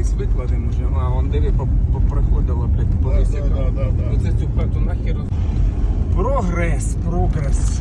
колись викладемо вже, а он диви поп- поприходило, блядь, по Да, лисякам. да, да, да. Ну це цю хату нахер. Прогрес, прогрес.